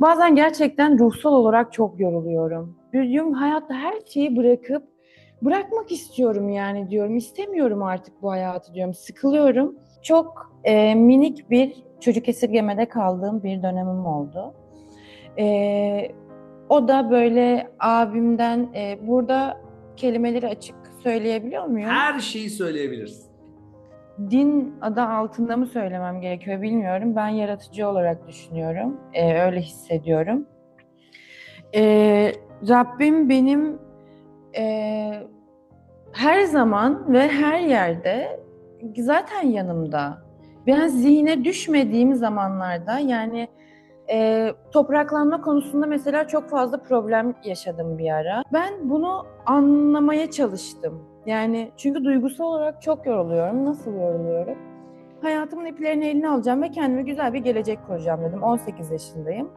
Bazen gerçekten ruhsal olarak çok yoruluyorum. Diyorum hayatta her şeyi bırakıp bırakmak istiyorum yani diyorum. İstemiyorum artık bu hayatı diyorum. Sıkılıyorum. Çok e, minik bir çocuk esirgemede kaldığım bir dönemim oldu. E, o da böyle abimden e, burada kelimeleri açık söyleyebiliyor muyum? Her şeyi söyleyebilirsin. Din adı altında mı söylemem gerekiyor bilmiyorum. Ben yaratıcı olarak düşünüyorum. Ee, öyle hissediyorum. Ee, Rabbim benim e, her zaman ve her yerde zaten yanımda. Ben zihne düşmediğim zamanlarda yani e, topraklanma konusunda mesela çok fazla problem yaşadım bir ara. Ben bunu anlamaya çalıştım. Yani çünkü duygusal olarak çok yoruluyorum. Nasıl yoruluyorum? Hayatımın iplerini eline alacağım ve kendime güzel bir gelecek kuracağım dedim. 18 yaşındayım.